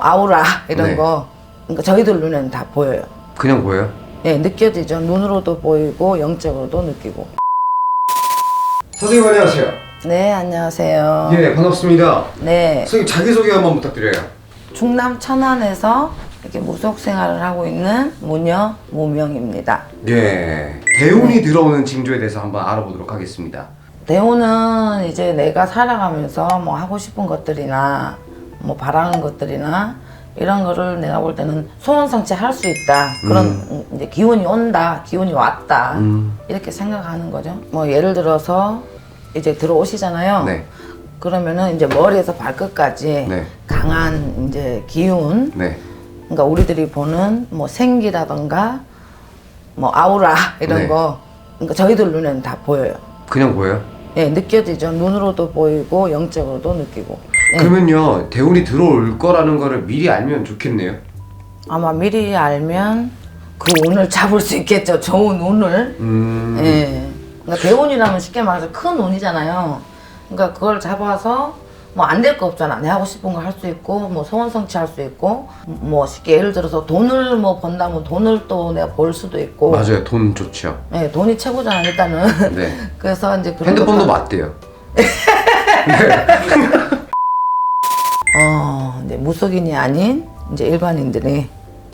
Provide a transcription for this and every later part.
아우라 이런 네. 거 그러니까 저희들 눈에는 다 보여요. 그냥 보여요? 예, 느껴지죠. 눈으로도 보이고 영적으로도 느끼고. 선생님 안녕하세요. 네, 안녕하세요. 예, 반갑습니다. 네, 선생님 자기소개 한번 부탁드려요. 충남 천안에서 이렇게 무속 생활을 하고 있는 무녀 무명입니다. 예, 대운이 들어오는 징조에 대해서 한번 알아보도록 하겠습니다. 대우는 이제 내가 살아가면서 뭐 하고 싶은 것들이나 뭐 바라는 것들이나 이런 거를 내가 볼 때는 소원 성취할 수 있다. 그런 음, 이제 기운이 온다. 기운이 왔다. 음. 이렇게 생각하는 거죠. 뭐 예를 들어서 이제 들어오시잖아요. 네, 그러면은 이제 머리에서 발끝까지 네. 강한 이제 기운. 네, 그러니까 우리들이 보는 뭐 생기라던가 뭐 아우라 이런 네. 거. 그러니까 저희들 눈에는 다 보여요. 그냥 보여요? 예, 느껴지죠. 눈으로도 보이고 영적으로도 느끼고. 예. 그러면요, 대운이 들어올 거라는 거를 미리 알면 좋겠네요. 아마 미리 알면 그 운을 잡을 수 있겠죠. 좋은 운을. 음, 예. 그러니까 대운이라면 쉽게 말해서 큰 운이잖아요. 그러니까 그걸 잡아서 뭐 안 될 거 없잖아. 내 하고 싶은 거 할 수 있고, 뭐 소원 성취할 수 있고, 뭐 쉽게 예를 들어서 돈을 뭐 번다면 돈을 또 내가 벌 수도 있고. 맞아요. 돈 좋죠. 예, 돈이 최고잖아, 일단은. 네. 그래서 이제 그런 핸드폰도 것도- 맞대요. 어, 이제 무속인이 아닌 이제 일반인들이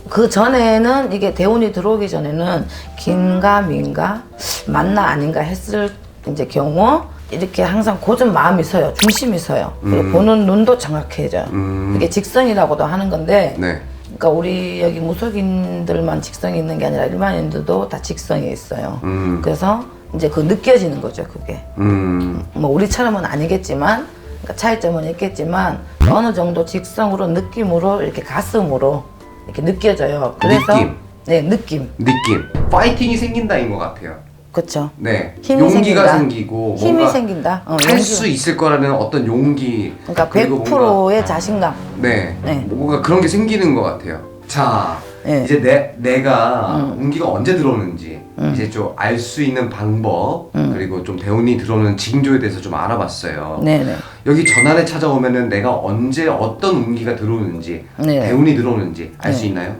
그 전에는 이게 대운이 들어오기 전에는 긴가 민가 맞나 아닌가 했을 이제 경우 이렇게 항상 고전 마음이 서요 중심이 서요 그리고 보는 눈도 정확해져요 음. 이게 직성이라고도 하는 건데 네. 그러니까 우리 여기 무속인들만 직성이 있는 게 아니라 일반인들도 다 직성이 있어요 음. 그래서 이제 그 느껴지는 거죠 그게 음, 뭐 우리처럼은 아니겠지만 그러니까 차이점은 있겠지만 어느 정도 직성으로 느낌으로 이렇게 가슴으로 이렇게 느껴져요. 그래서 느낌. 네 느낌 느낌. 파이팅이 생긴다인 것 같아요. 그렇죠. 네. 힘이 용기가 생긴다. 생기고 힘이 뭔가 생긴다. 어, 할 용기가- 수 있을 거라는 어떤 용기. 그러니까 그리고 100%의 자신감. 네. 네. 뭔가 그런 게 생기는 것 같아요. 자, 네. 이제 내 내가 음. 운기가 언제 들어오는지 이제 좀 알 수 있는 방법 그리고 좀 대운이 들어오는 징조에 대해서 좀 알아봤어요. 음. 네네. 여기 전환에 찾아오면은 내가 언제 어떤 운기가 들어오는지 네. 대운이 들어오는지 알 수 네. 있나요?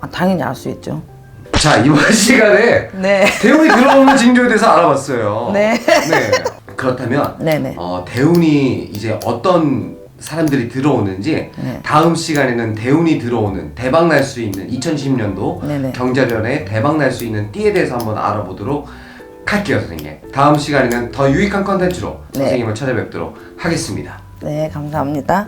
아, 당연히 알 수 있죠. 자 이번 시간에 네. 대운이 들어오는 징조에 대해서 알아봤어요. 네. 네. 그렇다면 네네. 어, 대운이 이제 어떤 사람들이 들어오는지 네. 다음 시간에는 대운이 들어오는 대박 날 수 있는 2010년도 네네. 경자년에 대박 날 수 있는 띠에 대해서 한번 알아보도록 할게요 선생님. 다음 시간에는 더 유익한 컨텐츠로 네. 선생님을 찾아뵙도록 하겠습니다. 네 감사합니다.